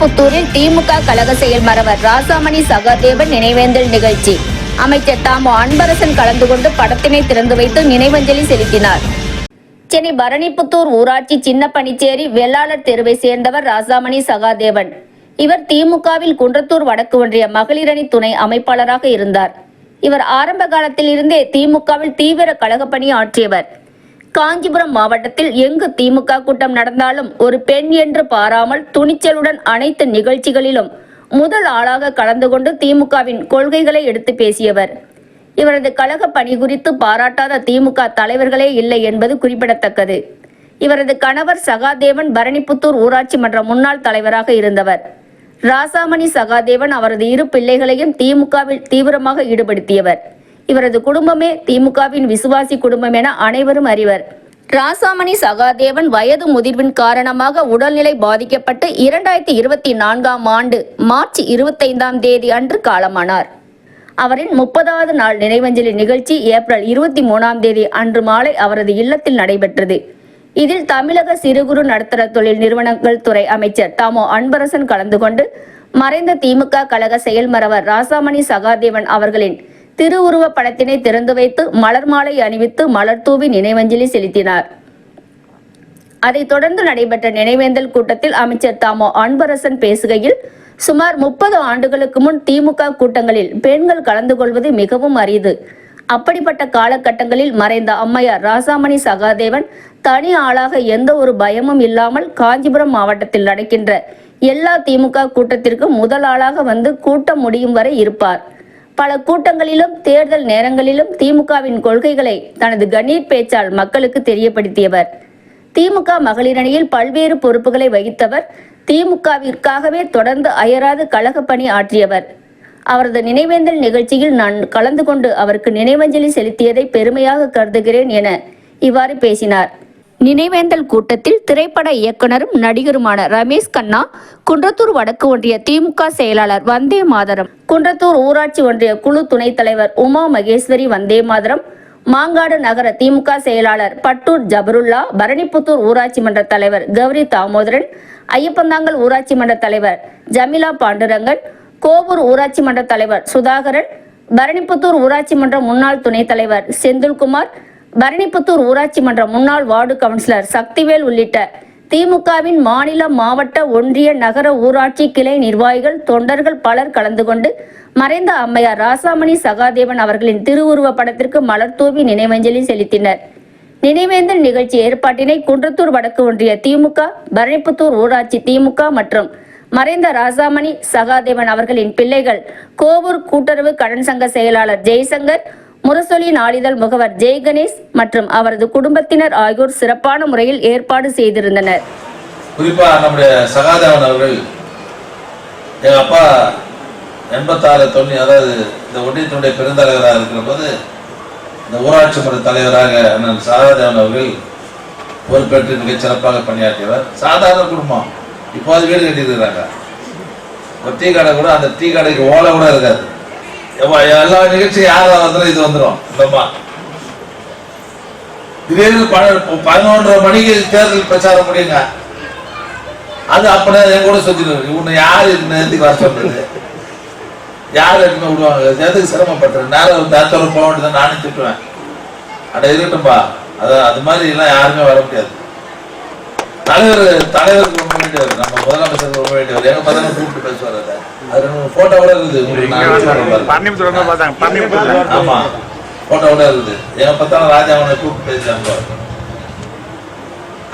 பரணிப்புத்தூரில் திமுக கழக செயல்மறவர் ராசாமணி சகாதேவன் நினைவேந்தல் நிகழ்ச்சி. அமைச்சர் தாமோ அன்பரசன் கலந்து கொண்டு படத்தினை திறந்து வைத்து நினைவஞ்சலி செலுத்தினார். சென்னை பரணிப்புத்தூர் ஊராட்சி சின்ன பனிச்சேரி வெள்ளாளர் தெருவை சேர்ந்தவர் ராசாமணி சகாதேவன். இவர் திமுகவில் குன்றத்தூர் வடக்கு ஒன்றிய மகளிரணி துணை அமைப்பாளராக இருந்தார். இவர் ஆரம்ப காலத்தில் இருந்தே திமுகவில் தீவிர கழகப்பணி ஆற்றியவர். காஞ்சிபுரம் மாவட்டத்தில் எங்கு திமுக கூட்டம் நடந்தாலும் ஒரு பெண் என்று பாராமல் துணிச்சலுடன் அனைத்து நிகழ்ச்சிகளிலும் முதல் ஆளாக கலந்து கொண்டு திமுகவின் கொள்கைகளை எடுத்து பேசியவர். இவரது கழக பணி குறித்து பாராட்டாத திமுக தலைவர்களே இல்லை என்பது குறிப்பிடத்தக்கது. இவரது கணவர் சகாதேவன் பரணிப்புத்தூர் ஊராட்சி மன்ற முன்னாள் தலைவராக இருந்தவர். ராசாமணி சகாதேவன் அவரது இரு பிள்ளைகளையும் திமுகவில் தீவிரமாக ஈடுபடுத்தியவர். இவரது குடும்பமே திமுகவின் விசுவாசி குடும்பம் என அனைவரும் அறிவர். ராசாமணி சகாதேவன் வயது முதிர்வின் காரணமாக உடல்நிலை பாதிக்கப்பட்டு இரண்டாயிரத்தி இருபத்தி நான்காம் ஆண்டு மார்ச் இருபத்தைந்தாம் தேதி அன்று காலமானார். அவரின் முப்பதாவது நாள் நினைவஞ்சலி நிகழ்ச்சி ஏப்ரல் இருபத்தி மூணாம் தேதி அன்று மாலை அவரது இல்லத்தில் நடைபெற்றது. இதில் தமிழக சிறு குறு நடுத்தர தொழில் நிறுவனங்கள் துறை அமைச்சர் தாமோ அன்பரசன் கலந்து கொண்டு மறைந்த திமுக கழக செயல்மறவர் ராசாமணி சகாதேவன் அவர்களின் திருவுருவ படத்தினை திறந்து வைத்து மலர் மாலை அணிவித்து மலர் தூவி நினைவஞ்சலி செலுத்தினார். அதைத் தொடர்ந்து நடைபெற்ற நினைவேந்தல் கூட்டத்தில் அமைச்சர் தாமோ அன்பரசன் பேசுகையில் சுமார் முப்பது ஆண்டுகளுக்கு முன் திமுக கூட்டங்களில் பெண்கள் கலந்து கொள்வது மிகவும் அரிது. அப்படிப்பட்ட காலகட்டங்களில் மறைந்த அம்மையார் ராசாமணி சகாதேவன் தனி ஆளாக எந்த ஒரு பயமும் இல்லாமல் காஞ்சிபுரம் மாவட்டத்தில் நடக்கின்ற எல்லா திமுக கூட்டத்திற்கும் முதல் ஆளாக வந்து கூட்டம் முடியும் வரை இருப்பார். பல கூட்டங்களிலும் தேர்தல் நேரங்களிலும் திமுகவின் கொள்கைகளை தனது கணீர் பேச்சால் மக்களுக்கு தெரியப்படுத்தியவர். திமுக மகளிரணியில் பல்வேறு பொறுப்புகளை வகித்தவர் திமுகவிற்காகவே தொடர்ந்து அயராது கழக பணி ஆற்றியவர். அவரது நினைவேந்தல் நிகழ்ச்சியில் நான் கலந்து கொண்டு அவருக்கு நினைவஞ்சலி செலுத்தியதை பெருமையாக கருதுகிறேன் என இவ்வாறு பேசினார். நினைவேந்தல் கூட்டத்தில் திரைப்பட இயக்குனரும் நடிகருமான ரமேஷ் கண்ணா குன்றத்தூர் வடக்கு ஒன்றிய திமுக செயலாளர் வந்தே மாதரம் குன்றத்தூர் ஊராட்சி ஒன்றிய குழு துணைத் தலைவர் உமா மகேஸ்வரி வந்தே மாதரம் மாங்காடு நகர திமுக செயலாளர் பட்டூர் ஜபருல்லா பரணிப்புத்தூர் ஊராட்சி மன்ற தலைவர் கௌரி தாமோதரன் ஐயப்பந்தாங்கல் ஊராட்சி மன்ற தலைவர் ஜமிலா பாண்டுரங்கன் கோவூர் ஊராட்சி மன்ற தலைவர் சுதாகரன் பரணிபுத்தூர் ஊராட்சி மன்ற முன்னாள் துணைத் தலைவர் செந்தில்குமார் பரணிப்புத்தூர் ஊராட்சி மன்ற முன்னாள் வார்டு கவுன்சிலர் சக்திவேல் உள்ளிட்ட திமுகவின் மாநில மாவட்ட ஒன்றிய நகர ஊராட்சி கிளை நிர்வாகிகள் தொண்டர்கள் பலர் கலந்து கொண்டு மறைந்த அம்மையார் ராசாமணி சகாதேவன் அவர்களின் திருவுருவ படத்திற்கு மலர் தூவி நினைவஞ்சலி செலுத்தினர். நினைவேந்தல் நிகழ்ச்சி ஏற்பாட்டினை குன்றத்தூர் வடக்கு ஒன்றிய திமுக பரணிப்புத்தூர் ஊராட்சி திமுக மற்றும் மறைந்த ராசாமணி சகாதேவன் அவர்களின் பிள்ளைகள் கோவூர் கூட்டுறவு கடன் சங்க செயலாளர் ஜெய்சங்கர் முரசொலி நாளிதழ் முகவர் ஜெய் கணேஷ் மற்றும் அவரது குடும்பத்தினர் ஆகியோர் சிறப்பான முறையில் ஏற்பாடு செய்திருந்தனர். குறிப்பா நம்முடைய சகாதேவன் அவர்கள் எங்க அப்பா எண்பத்தாறு தொண்ணி அதாவது இந்த ஒன்றியத்தினுடைய பெருந்தலைவராக இருக்கிற போது இந்த ஊராட்சி மன்ற தலைவராக அண்ணன் சகாதேவன் அவர்கள் பொறுப்பேற்று மிகச் சிறப்பாக பணியாற்றியவர். சாதாரண குடும்பம். இப்போது வீடு கட்டியிருக்கிறாங்க. ஒரு டீ கடை கூட அந்த டீ கடைக்கு ஓலை கூட இருக்காது. எல்லா நிகழ்ச்சியும் யார் வந்துடும் இது வந்துடும் இந்த திடீர்னு பதினொன்றரை மணிக்கு தேர்தல் பிரச்சாரம் முடியுங்க. அது அப்பனே என் கூட சொல்லிடுவாங்க உன்னை யார் இந்த நேரத்துக்கு வர சொல்றது? யார் எடுத்துமே விடுவாங்க? எதுக்கு சிரமப்பட்டுறேன் நேரம் நேரத்தோட போக வேண்டியதான் நானும் திட்டுவேன். அட இருக்கட்டும்பா. அதான் அது மாதிரி எல்லாம் யாருமே வர முடியாது. தலைவர் தலைவருக்கு ரொம்ப வேண்டியவர். நம்ம முதலமைச்சருக்கு ரொம்ப வேண்டியவர். எங்க பதவி கூப்பிட்டு பேசுவார் அதை அது ரெண்டு போட்டோ கூட இருக்குது. ஆமா. போட்டோ கூட இருக்குது. எங்க பார்த்தாலும் ராஜாவனை கூப்பிட்டு பேசுறாங்க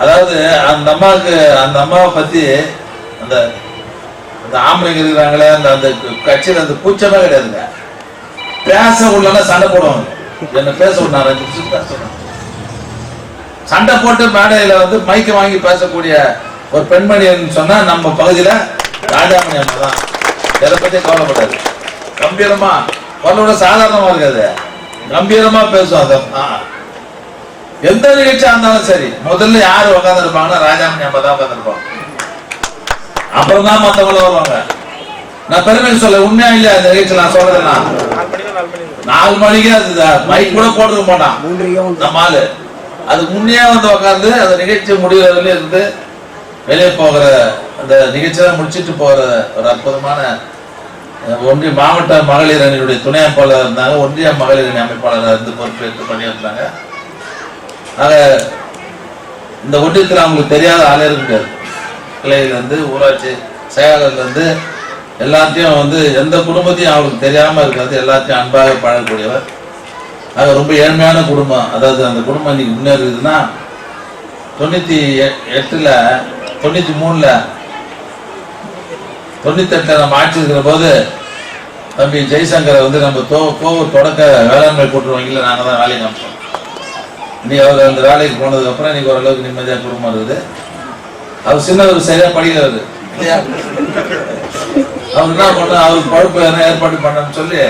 அதாவது அந்த அம்மாவுக்கு அந்த அம்மாவை பத்தி அந்த அந்த ஆம்பளைங்க இருக்கிறாங்களே அந்த அந்த கட்சியில அந்த கூச்சமே கிடையாதுங்க. பேச உள்ளனா சண்டை போடுவாங்க. என்ன பேச விட நான் அஞ்சு நிமிஷம் பேச விடணும். சண்டை போட்டு மேடையில வந்து மைக்க வாங்கி பேசக்கூடிய ஒரு பெண்மணின்னு சொன்னா நம்ம பகுதியில ராஜாமணி அம்மா தான். எதை பத்தி கவலைப்படாது. கம்பீரமா குரலோட சாதாரணமா இருக்காது. கம்பீரமா பேசும் அந்த அம்மா. எந்த நிகழ்ச்சியா இருந்தாலும் சரி முதல்ல யாரு உட்கார்ந்து இருப்பாங்கன்னா ராஜாமணி அம்மா தான் உட்கார்ந்து அப்புறம் தான் மத்தவங்க வருவாங்க. நான் பெருமைக்கு சொல்ல உண்மையா இல்லையா இந்த நிகழ்ச்சி நான் சொல்றேன்னா நாலு மணிக்கு அது மைக் கூட போட்டுக்க மாட்டான். நம்ம ஆளு. அது முன்னே வந்து உட்காந்து அந்த நிகழ்ச்சி முடிவதில் இருந்து வெளியே போகிற அந்த நிகழ்ச்சியெல்லாம் முடிச்சிட்டு போகிற ஒரு அற்புதமான ஒன்றிய மாவட்ட மகளிர் அணியினுடைய துணை அமைப்பாளராக இருந்தாங்க. ஒன்றிய மகளிர் அணி அமைப்பாளராக இருந்து பொறுப்பேற்று பண்ணியிருந்தாங்க ஆக இந்த ஒன்றியத்தில் அவங்களுக்கு தெரியாத ஆளே இருக்காது கிளையிலேருந்து ஊராட்சி செயலாளர்லேருந்து எல்லாத்தையும் வந்து எந்த குடும்பத்தையும் அவங்களுக்கு தெரியாமல் இருக்காது எல்லாத்தையும் அன்பாக பழகக்கூடியவர். அது ரொம்ப ஏழ்மையான குடும்பம். அதாவது அந்த குடும்பம் இன்னைக்கு முன்னேறுதுன்னா தொண்ணூற்றி எட்டில் தொண்ணூற்றி மூணில் தொண்ணூத்தெட்டில் நம்ம ஆட்சி இருக்கிற போது தம்பி ஜெய்சங்கரை வந்து நம்ம தோ கோவூர் தொடக்க வேளாண்மை கூட்டுறவு வங்கியில் நாங்கள் தான் வேலைக்கு அனுப்போம் இன்னைக்கு அவர் அந்த வேலைக்கு போனதுக்கப்புறம் இன்னைக்கு ஓரளவுக்கு நிம்மதியாக குடும்பம் இருக்குது. அவர் சின்னவர் சரியாக படிக்கிறாரு. இல்லையா? அவர் என்ன பண்ண அவருக்கு பழுப்பு எதனா ஏற்பாடு பண்ணணும்னு சொல்லி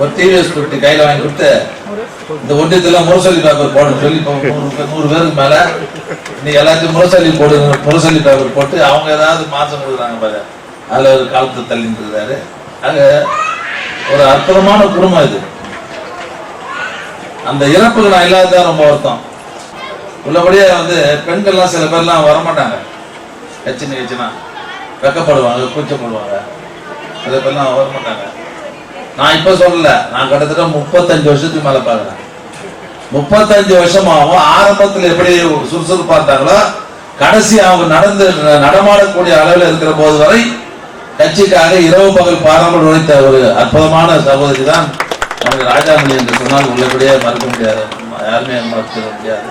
ஒரு டிவிஎஸ் ஃபிஃப்டி கையில் வாங்கி கொடுத்து இந்த ஒன்றியத்தில் முரசொலி பேப்பர் போடணும்னு சொல்லி நூறு நூறு பேருக்கு மேலே நீ எல்லாத்தையும் முரசொலி போடு முரசொலி பேப்பர் போட்டு அவங்க ஏதாவது மாற்றம் கொடுக்குறாங்க பாரு. அதில் ஒரு காலத்தை தள்ளிட்டு இருக்காரு. ஆக ஒரு அற்புதமான குடும்பம் இது. அந்த இறப்புகள் நான் இல்லாததான் ரொம்ப வருத்தம். உள்ளபடியே வந்து பெண்கள்லாம் சில பேர்லாம் வரமாட்டாங்க. கட்சி நிகழ்ச்சினா வெக்கப்படுவாங்க கூச்சப்படுவாங்க. சில பேர்லாம் வரமாட்டாங்க. நான் இப்ப சொல்லல. நான் கிட்டத்தட்ட முப்பத்தஞ்சு வருஷத்துக்கு மேல பாக்குறேன் முப்பத்தஞ்சு வருஷமாகவும் ஆரம்பத்தில் எப்படி சுறுசுறுப்பா இருந்தாங்களோ கடைசி அவங்க நடந்து நடமாடக்கூடிய அளவில் இருக்கிற போது வரை கட்சிக்காக இரவு பகல் பாராமல் உழைத்த ஒரு அற்புதமான சகோதரி தான் நமக்கு ராஜாமணி என்று சொன்னால் உள்ளபடியே மறக்க முடியாது. யாருமே மறக்க முடியாது.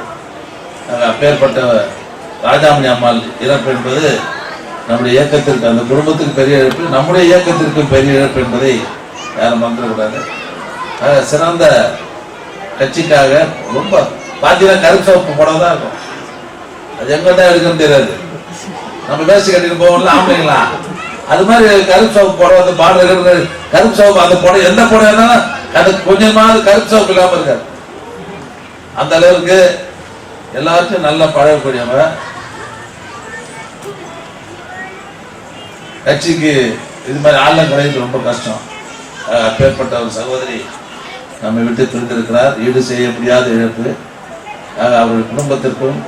அப்பேற்பட்ட ராஜாமணி அம்மாள் இறப்பு என்பது நம்முடைய இயக்கத்திற்கு அந்த குடும்பத்துக்கு பெரிய இழப்பு நம்முடைய இயக்கத்திற்கும் பெரிய இழப்பு என்பதை யாரும் மறந்துடக்கூடாது சிறந்த கட்சிக்காக ரொம்ப பார்த்தீங்கன்னா கருப்பு சோப்பு படம் தான் இருக்கும். அது எங்க தான் இருக்குன்னு தெரியாது. நம்ம வேஷ்டி கட்டிட்டு போவோம்ல ஆம்பளைங்களா? அது மாதிரி கருப்பு சோப்பு படம் வந்து பாடல் கருப்பு சோப்பு அந்த படம் எந்த படம் வேணாலும் அது கொஞ்சமாவது கருப்பு சோப்பு இல்லாம இருக்காது. அந்த அளவுக்கு எல்லாருக்கும் நல்லா பழகக்கூடியவங்க. கட்சிக்கு இது மாதிரி ஆள்ல கிடையாது ரொம்ப கஷ்டம். அப்பேற்பட்ட ஒரு சகோதரி நம்மை விட்டு பிரிந்திருக்கிறார். ஈடு செய்ய முடியாத இழப்பு. ஆக அவருடைய குடும்பத்திற்கும்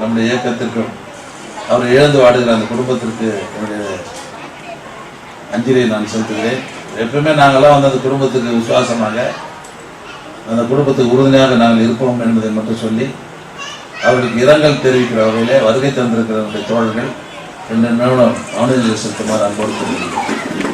நம்முடைய இயக்கத்திற்கும் அவர் இழந்து வாடுகிற அந்த குடும்பத்திற்கு என்னுடைய அஞ்சலியை நான் செலுத்துகிறேன். எப்பவுமே நாங்களாம் வந்து அந்த குடும்பத்துக்கு விசுவாசமாக அந்த குடும்பத்துக்கு உறுதுணையாக நாங்கள் இருப்போம் என்பதை மட்டும் சொல்லி அவர்களுக்கு இரங்கல் தெரிவிக்கிற வகையிலே வருகை தந்திருக்கிற தோழர்கள் இந்த நிறுவனம் அவனுடைய செலுத்துமாறு அன்போடு தெரிவிக்கிறேன்